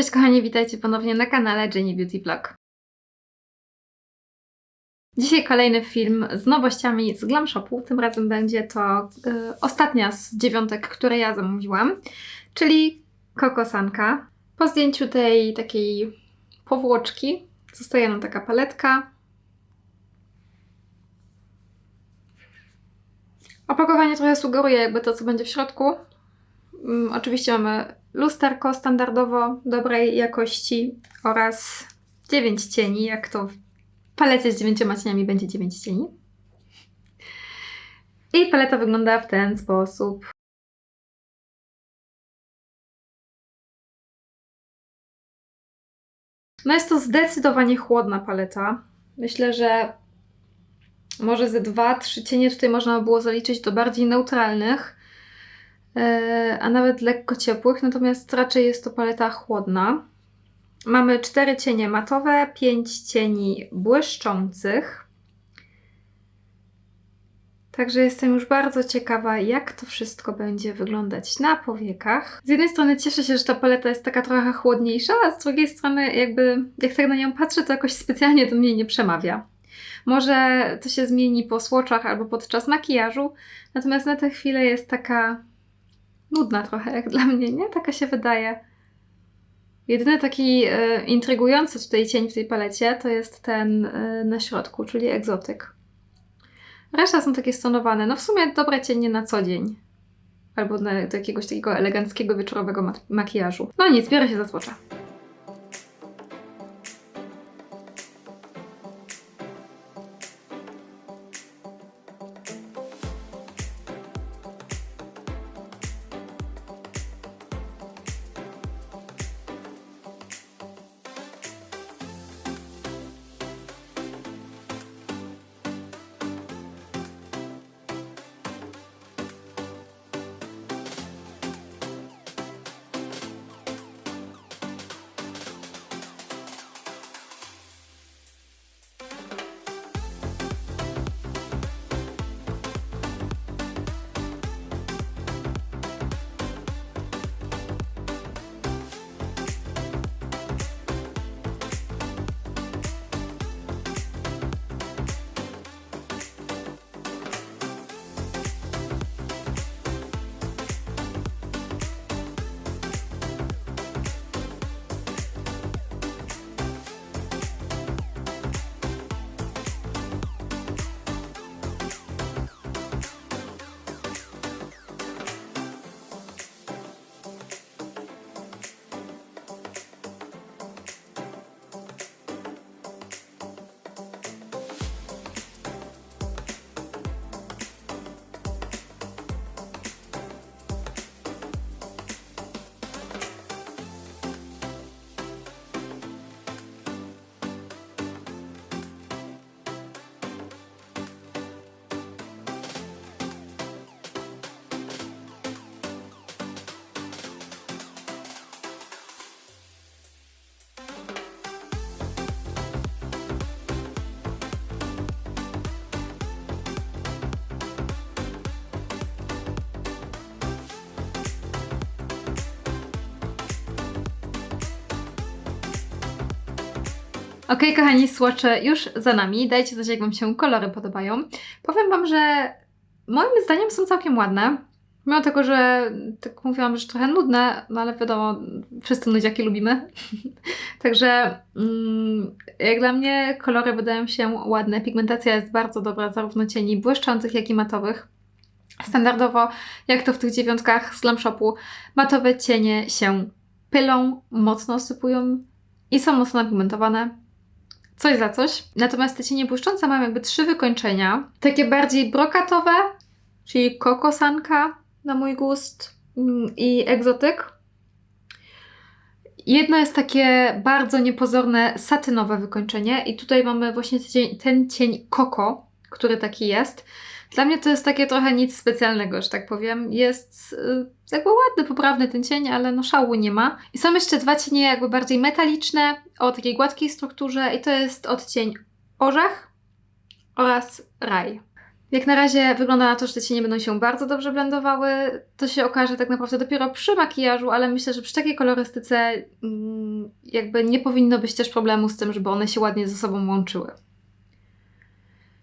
Cześć kochani, witajcie ponownie na kanale Jenny Beauty Vlog. Dzisiaj kolejny film z nowościami z Glam Shopu. Tym razem będzie to y, ostatnia z dziewiątek, które ja zamówiłam, czyli kokosanka. Po zdjęciu tej takiej powłoczki zostaje nam taka paletka. Opakowanie trochę sugeruje jakby to, co będzie w środku. Mm, oczywiście mamy lusterko standardowo dobrej jakości oraz 9 cieni, jak to w palecie z 9 cieniami będzie 9 cieni. I paleta wygląda w ten sposób. No jest to zdecydowanie chłodna paleta. Myślę, że może ze 2-3 cienie tutaj można by było zaliczyć do bardziej neutralnych. E, a nawet lekko ciepłych, natomiast raczej jest to paleta chłodna. Mamy cztery cienie matowe, pięć cieni błyszczących. Także jestem już bardzo ciekawa, jak to wszystko będzie wyglądać na powiekach. Z jednej strony cieszę się, że ta paleta jest taka trochę chłodniejsza, a z drugiej strony jakby jak tak na nią patrzę, to jakoś specjalnie do mnie nie przemawia. Może to się zmieni po słoczach albo podczas makijażu, natomiast na tę chwilę jest taka nudna trochę, jak dla mnie, nie? Taka się wydaje. Jedyny taki e, intrygujący tutaj cień w tej palecie to jest ten e, na środku, czyli egzotyk. Reszta są takie stonowane. No w sumie dobre cienie na co dzień. Albo na, do jakiegoś takiego eleganckiego wieczorowego mak- makijażu. No nic, biorę się za złocza. Ok, kochani, słocze już za nami. Dajcie znać, jak Wam się kolory podobają. Powiem Wam, że moim zdaniem są całkiem ładne. Mimo tego, że tak mówiłam, że trochę nudne, no ale wiadomo, wszyscy nudziaki lubimy. Także mm, jak dla mnie kolory wydają się ładne. Pigmentacja jest bardzo dobra, zarówno cieni błyszczących, jak i matowych. Standardowo, jak to w tych dziewiątkach z Glam Shopu, matowe cienie się pylą, mocno sypują i są mocno napigmentowane coś za coś. Natomiast te cienie błyszczące mają jakby trzy wykończenia. Takie bardziej brokatowe, czyli kokosanka na mój gust mm, i egzotyk. Jedno jest takie bardzo niepozorne satynowe wykończenie i tutaj mamy właśnie ten cień, ten cień koko, który taki jest. Dla mnie to jest takie trochę nic specjalnego, że tak powiem. Jest y, jakby ładny, poprawny ten cień, ale no szału nie ma. I są jeszcze dwa cienie jakby bardziej metaliczne, o takiej gładkiej strukturze i to jest odcień orzech oraz raj. Jak na razie wygląda na to, że te cienie będą się bardzo dobrze blendowały. To się okaże tak naprawdę dopiero przy makijażu, ale myślę, że przy takiej kolorystyce mm, jakby nie powinno być też problemu z tym, żeby one się ładnie ze sobą łączyły.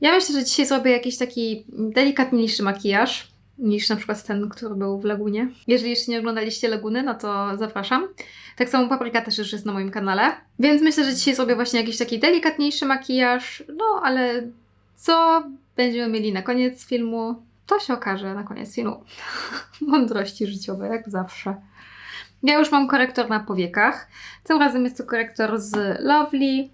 Ja myślę, że dzisiaj zrobię jakiś taki delikatniejszy makijaż niż na przykład ten, który był w Lagunie. Jeżeli jeszcze nie oglądaliście Laguny, no to zapraszam. Tak samo papryka też już jest na moim kanale. Więc myślę, że dzisiaj zrobię właśnie jakiś taki delikatniejszy makijaż, no ale co będziemy mieli na koniec filmu, to się okaże na koniec filmu. Mądrości życiowe, jak zawsze. Ja już mam korektor na powiekach. Tym razem jest to korektor z Lovely.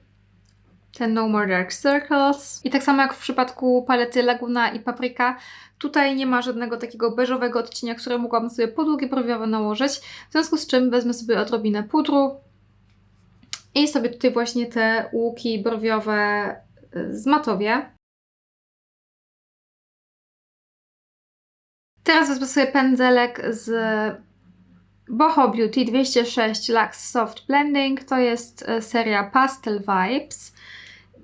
Ten No More Dark Circles. I tak samo jak w przypadku palety Laguna i Paprika, tutaj nie ma żadnego takiego beżowego odcienia, które mogłabym sobie podługi brwiowe nałożyć. W związku z czym wezmę sobie odrobinę pudru i sobie tutaj właśnie te łuki brwiowe y, zmatowię. Teraz wezmę sobie pędzelek z Boho Beauty 206 Lux Soft Blending. To jest e, seria Pastel Vibes.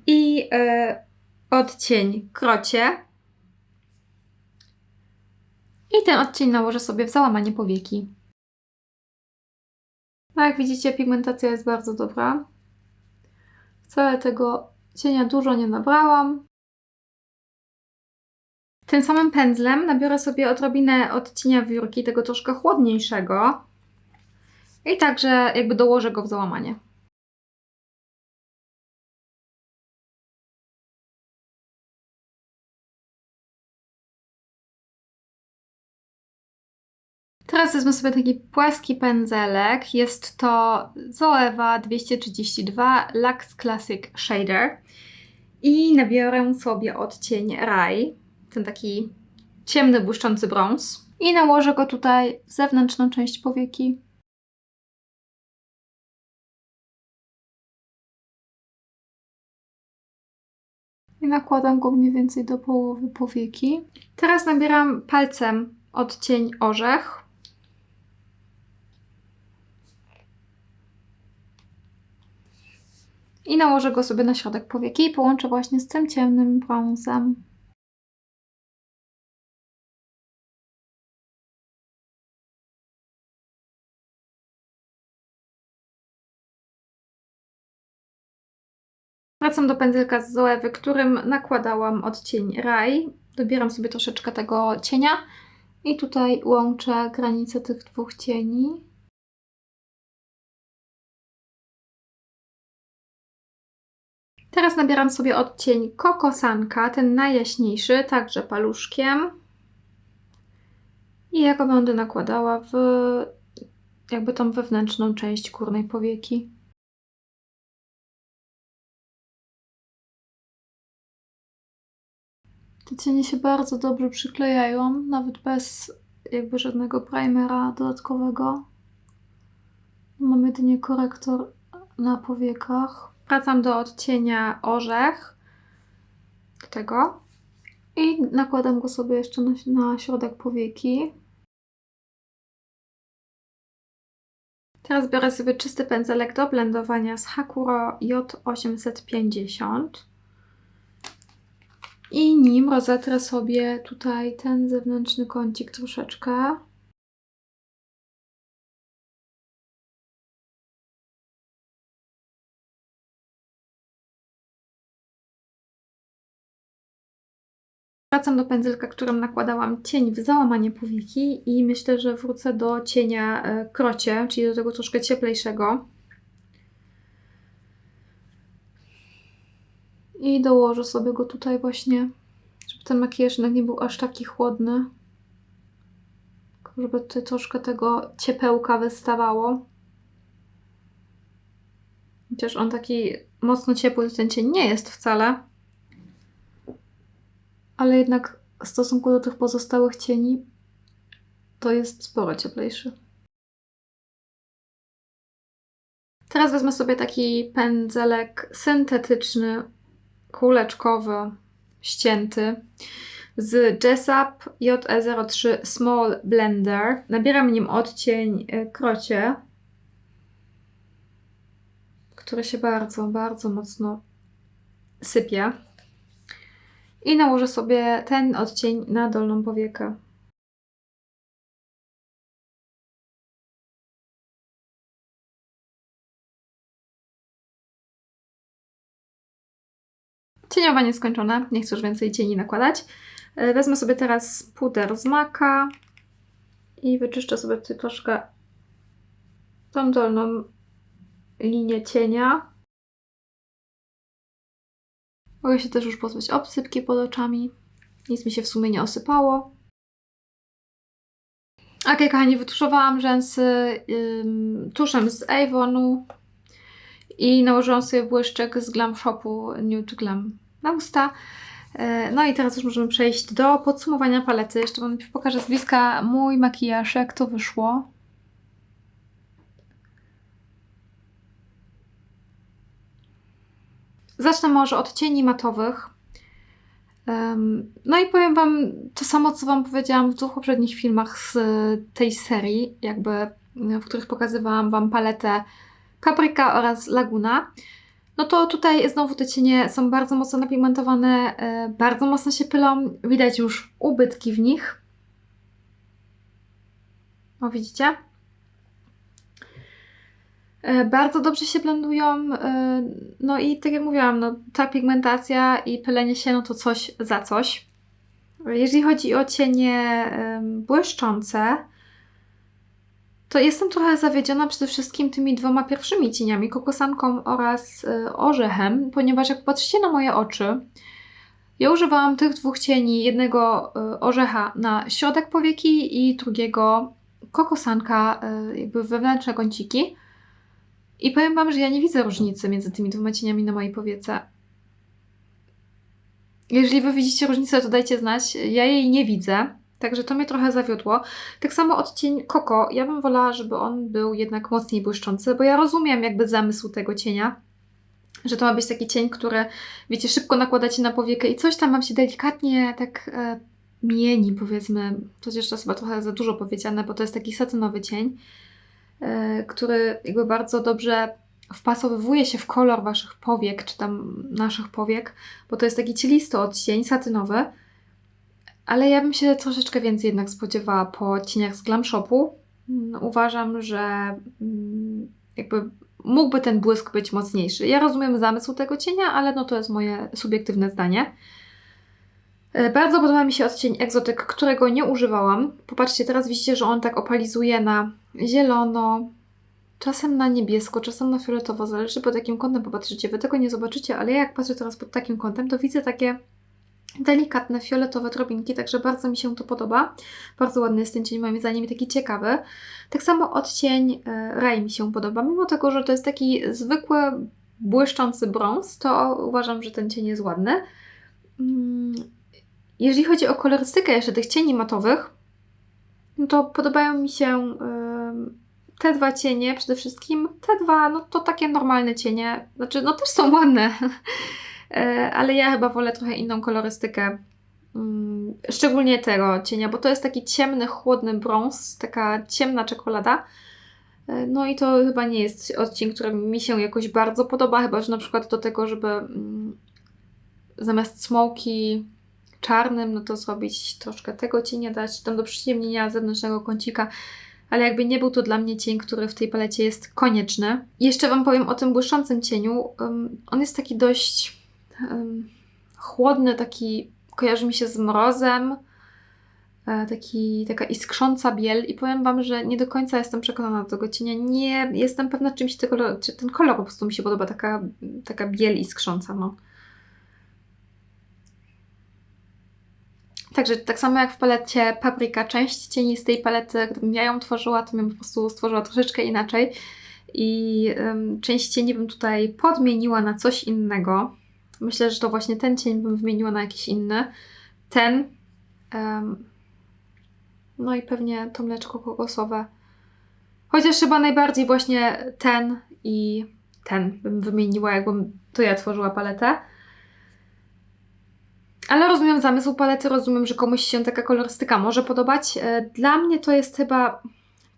I e, odcień Krocie. I ten odcień nałożę sobie w załamanie powieki. No jak widzicie, pigmentacja jest bardzo dobra. Wcale tego cienia dużo nie nabrałam. Tym samym pędzlem nabiorę sobie odrobinę odcienia wiórki, tego troszkę chłodniejszego. I także jakby dołożę go w załamanie. Teraz wezmę sobie taki płaski pędzelek. Jest to Zoewa 232 Lux Classic Shader. I nabiorę sobie odcień Raj, ten taki ciemny, błyszczący brąz. I nałożę go tutaj w zewnętrzną część powieki. I nakładam go mniej więcej do połowy powieki. Teraz nabieram palcem odcień orzech. I nałożę go sobie na środek powieki i połączę właśnie z tym ciemnym brązem. Wracam do pędzelka z Zoewy, którym nakładałam odcień Raj. Dobieram sobie troszeczkę tego cienia i tutaj łączę granice tych dwóch cieni. Teraz nabieram sobie odcień kokosanka, ten najjaśniejszy, także paluszkiem. I ja go będę nakładała w jakby tą wewnętrzną część górnej powieki. Te cienie się bardzo dobrze przyklejają, nawet bez jakby żadnego primera dodatkowego. Mam jedynie korektor na powiekach. Wracam do odcienia orzech tego i nakładam go sobie jeszcze na, na środek powieki. Teraz biorę sobie czysty pędzelek do blendowania z Hakuro J850 i nim rozetrę sobie tutaj ten zewnętrzny kącik troszeczkę. Wracam do pędzelka, którym nakładałam cień w załamanie powieki i myślę, że wrócę do cienia e, krocie, czyli do tego troszkę cieplejszego. I dołożę sobie go tutaj właśnie, żeby ten makijaż nie był aż taki chłodny. Żeby tutaj troszkę tego ciepełka wystawało. Chociaż on taki mocno ciepły ten cień nie jest wcale. Ale jednak w stosunku do tych pozostałych cieni to jest sporo cieplejszy. Teraz wezmę sobie taki pędzelek syntetyczny kuleczkowy, ścięty z Jessup JE03 Small Blender. Nabieram nim odcień e, krocie, który się bardzo, bardzo mocno sypie. I nałożę sobie ten odcień na dolną powiekę. Cieniowanie skończone, nie chcę już więcej cieni nakładać. E, Wezmę sobie teraz puder z maka i wyczyszczę sobie tutaj troszkę tą dolną linię cienia. Mogę się też już pozbyć obsypki pod oczami. Nic mi się w sumie nie osypało. Ok, kochani, wytuszowałam rzęsy ym, tuszem z Avonu i nałożyłam sobie błyszczek z Glam Shopu Nude Glam na usta. E, No i teraz już możemy przejść do podsumowania palety. Jeszcze Wam pokażę z bliska mój makijaż, jak to wyszło. Zacznę może od cieni matowych. No i powiem Wam to samo, co Wam powiedziałam w dwóch poprzednich filmach z tej serii, jakby w których pokazywałam Wam paletę Paprika oraz Laguna. No to tutaj znowu te cienie są bardzo mocno napigmentowane, e, bardzo mocno się pylą, widać już ubytki w nich. O, widzicie? E, Bardzo dobrze się blendują. e, No i tak jak mówiłam, no, ta pigmentacja i pylenie się, no to coś za coś. Jeżeli chodzi o cienie błyszczące, to jestem trochę zawiedziona przede wszystkim tymi dwoma pierwszymi cieniami, kokosanką oraz e, orzechem, ponieważ jak patrzycie na moje oczy, ja używałam tych dwóch cieni, jednego orzecha na środek powieki i drugiego kokosanka jakby wewnętrzne kąciki. I powiem Wam, że ja nie widzę różnicy między tymi dwoma cieniami na mojej powiece. Jeżeli Wy widzicie różnicę, to dajcie znać. Ja jej nie widzę, także to mnie trochę zawiodło. Tak samo odcień Koko. Ja bym wolała, żeby on był jednak mocniej błyszczący, bo ja rozumiem jakby zamysł tego cienia, że to ma być taki cień, który, wiecie, szybko nakładacie na powiekę i coś tam Wam się delikatnie tak e, mieni, powiedzmy. Chociaż to jest chyba trochę za dużo powiedziane, bo to jest taki satynowy cień który jakby bardzo dobrze wpasowywuje się w kolor Waszych powiek, czy tam naszych powiek, bo to jest taki cielisty odcień, satynowy, ale ja bym się troszeczkę więcej jednak spodziewała po cieniach z Glam Shopu. Mm, Uważam, że mm, jakby mógłby ten błysk być mocniejszy. Ja rozumiem zamysł tego cienia, ale no to jest moje subiektywne zdanie. E, Bardzo podoba mi się odcień Exotyk, którego nie używałam. Popatrzcie, teraz widzicie, że on tak opalizuje na zielono, czasem na niebiesko, czasem na fioletowo, zależy pod jakim kątem popatrzycie. Wy tego nie zobaczycie, ale ja jak patrzę teraz pod takim kątem, to widzę takie delikatne fioletowe drobinki, także bardzo mi się to podoba. Bardzo ładny jest ten cień, moim zdaniem, taki ciekawy. Tak samo odcień e, Ray mi się podoba, mimo tego, że to jest taki zwykły, błyszczący brąz, to uważam, że ten cień jest ładny. Mm, Jeżeli chodzi o kolorystykę jeszcze tych cieni matowych, no to podobają mi się ym, te dwa cienie przede wszystkim. Te dwa, no to takie normalne cienie. Znaczy, no też są ładne, E, ale ja chyba wolę trochę inną kolorystykę. Ym, Szczególnie tego cienia, bo to jest taki ciemny, chłodny brąz, taka ciemna czekolada. E, No i to chyba nie jest odcień, który mi się jakoś bardzo podoba, chyba że na przykład do tego, żeby mm, zamiast smoki czarnym, no to zrobić troszkę tego cienia, dać tam do przyciemnienia zewnętrznego kącika, ale jakby nie był to dla mnie cień, który w tej palecie jest konieczny. Jeszcze Wam powiem o tym błyszczącym cieniu. Um, on jest taki dość um, chłodny, taki kojarzy mi się z mrozem, e, taki, taka iskrząca biel i powiem Wam, że nie do końca jestem przekonana do tego cienia. Nie jestem pewna, czy mi się tego, czy ten kolor po prostu mi się podoba, taka, taka biel iskrząca, no. Także tak samo jak w palecie Paprika, część cieni z tej palety, gdybym ja ją tworzyła, to bym po prostu stworzyła troszeczkę inaczej. I ym, część cieni bym tutaj podmieniła na coś innego. Myślę, że to właśnie ten cień bym wymieniła na jakiś inny. Ten. ym, no i pewnie to mleczko kokosowe. Chociaż chyba najbardziej właśnie ten i ten bym wymieniła, jakbym to ja tworzyła paletę. Ale rozumiem zamysł palety, rozumiem, że komuś się taka kolorystyka może podobać. E, Dla mnie to jest chyba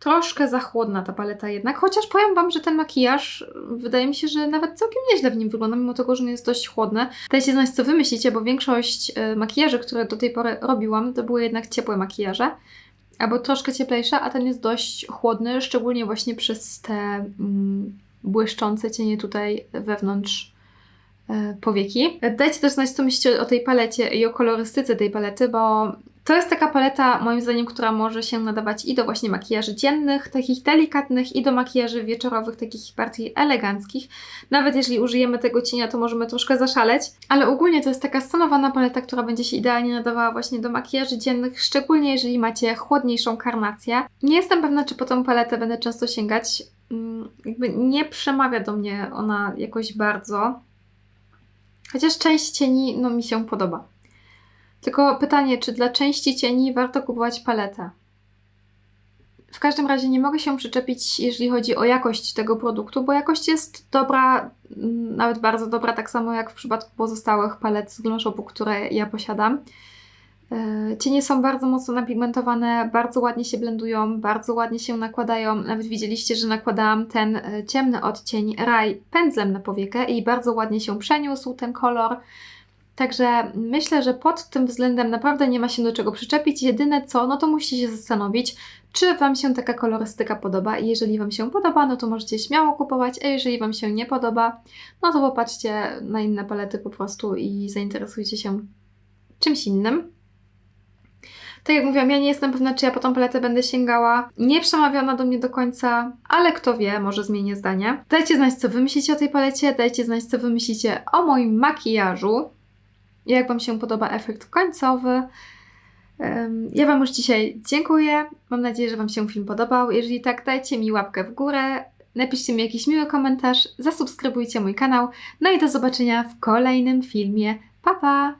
troszkę za chłodna ta paleta jednak, chociaż powiem Wam, że ten makijaż wydaje mi się, że nawet całkiem nieźle w nim wygląda, mimo tego, że on jest dość chłodny. Dajcie znać, co wy myślicie, bo większość e, makijaży, które do tej pory robiłam, to były jednak ciepłe makijaże. Albo troszkę cieplejsze, a ten jest dość chłodny, szczególnie właśnie przez te mm, błyszczące cienie tutaj wewnątrz e, powieki. Dajcie też znać, co myślicie o tej palecie i o kolorystyce tej palety, bo to jest taka paleta, moim zdaniem, która może się nadawać i do właśnie makijaży dziennych, takich delikatnych, i do makijaży wieczorowych, takich bardziej eleganckich. Nawet jeżeli użyjemy tego cienia, to możemy troszkę zaszaleć, ale ogólnie to jest taka stonowana paleta, która będzie się idealnie nadawała właśnie do makijaży dziennych, szczególnie jeżeli macie chłodniejszą karnację. Nie jestem pewna, czy po tą paletę będę często sięgać. Mm, Jakby nie przemawia do mnie ona jakoś bardzo. Chociaż część cieni no, mi się podoba. Tylko pytanie, czy dla części cieni warto kupować paletę? W każdym razie nie mogę się przyczepić, jeżeli chodzi o jakość tego produktu, bo jakość jest dobra, mm, nawet bardzo dobra, tak samo jak w przypadku pozostałych palet z Glow Shopu, które ja posiadam. E, Cienie są bardzo mocno napigmentowane, bardzo ładnie się blendują, bardzo ładnie się nakładają. Nawet widzieliście, że nakładałam ten e, ciemny odcień Raj pędzlem na powiekę i bardzo ładnie się przeniósł ten kolor. Także myślę, że pod tym względem naprawdę nie ma się do czego przyczepić. Jedyne co, no to musicie się zastanowić, czy Wam się taka kolorystyka podoba. I jeżeli Wam się podoba, no to możecie śmiało kupować, a jeżeli Wam się nie podoba, no to popatrzcie na inne palety po prostu i zainteresujcie się czymś innym. Tak jak mówiłam, ja nie jestem pewna, czy ja po tą paletę będę sięgała. Nie przemawiona do mnie do końca, ale kto wie, może zmienię zdanie. Dajcie znać, co Wy myślicie o tej palecie, dajcie znać, co Wy myślicie o moim makijażu. Jak Wam się podoba efekt końcowy. Ja Wam już dzisiaj dziękuję. Mam nadzieję, że Wam się film podobał. Jeżeli tak, dajcie mi łapkę w górę. Napiszcie mi jakiś miły komentarz, zasubskrybujcie mój kanał. No i do zobaczenia w kolejnym filmie. Pa, pa!